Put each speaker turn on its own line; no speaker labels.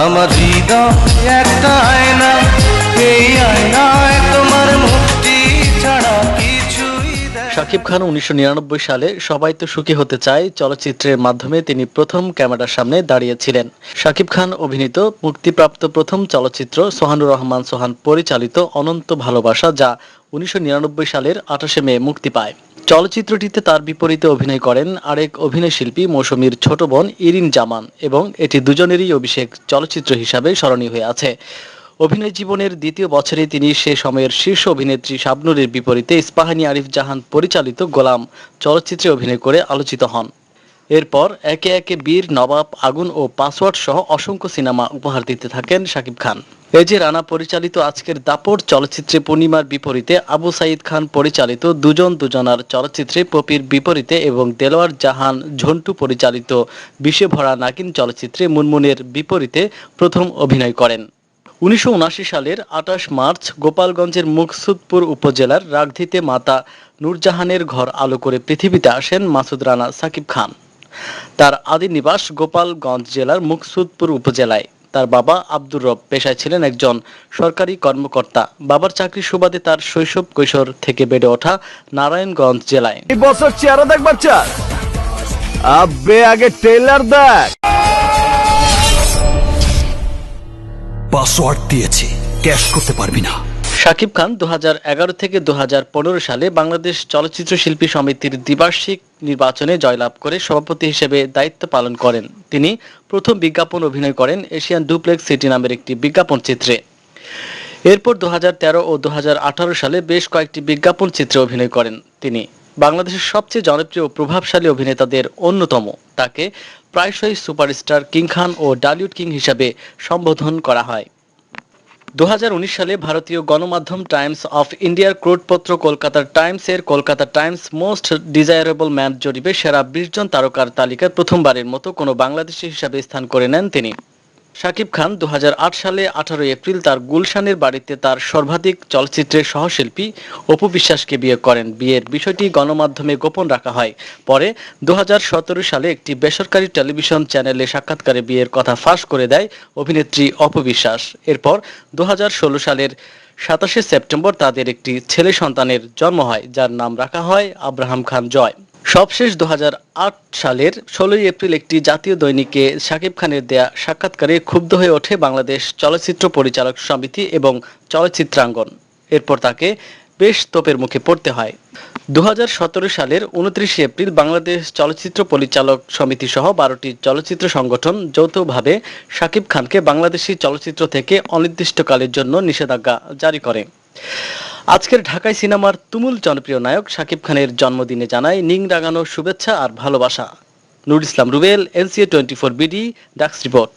আমার একটা আয়না, এই আয়নায় তোমার মুক্তি ছাড়া
শাকিব খান উনিশশো নিরানব্বই সালে সবাই তো সুখী হতে চায় চলচ্চিত্রের মাধ্যমে তিনি প্রথম ক্যামেরার সামনে দাঁড়িয়েছিলেন। শাকিব খান অভিনীত মুক্তিপ্রাপ্ত প্রথম চলচ্চিত্র সোহানুর রহমান সোহান পরিচালিত অনন্ত ভালোবাসা যা উনিশশো নিরানব্বই সালের আঠাশে মে মুক্তি পায়। চলচ্চিত্রটিতে তার বিপরীতে অভিনয় করেন আরেক অভিনয় শিল্পী মৌসুমীর ছোট বোন ইরিন জামান এবং এটি দুজনেরই অভিষেক চলচ্চিত্র হিসাবে স্মরণীয় হয়ে আছে। অভিনয় জীবনের দ্বিতীয় বছরে তিনি সে সময়ের শীর্ষ অভিনেত্রী শাবনুরের বিপরীতে ইস্পাহানি আরিফ জাহান পরিচালিত গোলাম চলচ্চিত্রে অভিনয় করে আলোচিত হন। এরপর একে একে বীর, নবাব, আগুন ও পাসওয়ার্ড সহ অসংখ্য সিনেমা উপহার দিতে থাকেন শাকিব খান। এই যে রানা পরিচালিত আজকের দাপট চলচ্চিত্রে পূর্ণিমার বিপরীতে আবু সাইদ খান পরিচালিত দুজন দুজনার চলচ্চিত্রে পপির বিপরীতে এবং দেলোয়ার জাহান ঝন্টু পরিচালিত বিষে ভরা নাকিন চলচ্চিত্রে মুনমুনের বিপরীতে প্রথম অভিনয় করেন। উনিশশো সালের আঠাশ মার্চ গোপালগঞ্জের মুকসুদপুর উপজেলার রাগধিতে মাতা নূরজাহানের ঘর আলো করে পৃথিবীতে আসেন মাসুদ রানা সাকিব খান। তার আদি নিবাস গোপালগঞ্জ জেলার মুকসুদপুর উপজেলায়। তার বাবা আব্দুর রব পেশায় ছিলেন একজন সরকারি কর্মকর্তা। বাবার চাকরি সুবাদে তার শৈশব কৈশোর থেকে বেড়ে ওঠা নারায়ণগঞ্জ জেলায়।
এই বছর চেহারা দেখবার চাস আবে আগে ট্রেলার দেখ।
পাসওয়ার্ড দিয়েছি ক্যাশ করতে পারবি না।
শাকিব খান দু হাজার এগারো থেকে দু হাজার পনেরো সালে বাংলাদেশ চলচ্চিত্র শিল্পী সমিতির দ্বিবার্ষিক নির্বাচনে জয়লাভ করে সভাপতি হিসেবে দায়িত্ব পালন করেন। তিনি প্রথম বিজ্ঞাপন অভিনয় করেন এশিয়ান ডুপ্লেক্স সিটি নামের একটি বিজ্ঞাপন চিত্রে। এরপর দু হাজার তেরো ও দু হাজার আঠারো সালে বেশ কয়েকটি বিজ্ঞাপন চিত্রে অভিনয় করেন তিনি। বাংলাদেশের সবচেয়ে জনপ্রিয় প্রভাবশালী অভিনেতাদের অন্যতম। তাকে প্রায়শই সুপারস্টার কিং খান ও ডালিউড কিং হিসাবে সম্বোধন করা হয়। দু হাজার উনিশ সালে ভারতীয় গণমাধ্যম টাইমস অফ ইন্ডিয়ার ক্রোডপত্র কলকাতার টাইমস এর Kolkata Times most desirable man জরিপে সেরা বিশ জন তারকার তালিকায় প্রথমবারের মতো কোনো বাংলাদেশি হিসাবে স্থান করে নেন তিনি। শাকিব খান দু হাজার আট সালে আঠারোই এপ্রিল তার গুলশানের বাড়িতে তার সর্বাধিক চলচ্চিত্রের সহশিল্পী অপু বিশ্বাসকে বিয়ে করেন। বিয়ের বিষয়টি গণমাধ্যমে গোপন রাখা হয়। পরে দু হাজার সতেরো সালে একটি বেসরকারি টেলিভিশন চ্যানেলে সাক্ষাৎকারে বিয়ের কথা ফাঁস করে দেয় অভিনেত্রী অপু বিশ্বাস। এরপর দু হাজার ষোলো সালের সাতাশে সেপ্টেম্বর তাদের একটি ছেলে সন্তানের জন্ম হয়, যার নাম রাখা হয় আব্রাহাম খান জয়। সবশেষ দু হাজার আট সালের ষোলোই এপ্রিল একটি জাতীয় দৈনিকে শাকিব খানের দেয়া সাক্ষাৎকারে ক্ষুব্ধ হয়ে ওঠে বাংলাদেশ চলচ্চিত্র পরিচালক সমিতি এবং চলচ্চিত্রাঙ্গন। এরপর তাকে বেশ তোপের মুখে পড়তে হয়। দু হাজার সতেরো সালের উনত্রিশে এপ্রিল বাংলাদেশ চলচ্চিত্র পরিচালক সমিতি সহ বারোটি চলচ্চিত্র সংগঠন যৌথভাবে শাকিব খানকে বাংলাদেশি চলচ্চিত্র থেকে অনির্দিষ্টকালের জন্য নিষেধাজ্ঞা জারি করে। আজকের ঢাকায় সিনেমার তুমুল জনপ্রিয় নায়ক শাকিব খানের জন্মদিনে জানায় নিং ডাঙানো শুভেচ্ছা আর ভালোবাসা। Nur Islam Rubel, NCA twenty four BD, ducks report.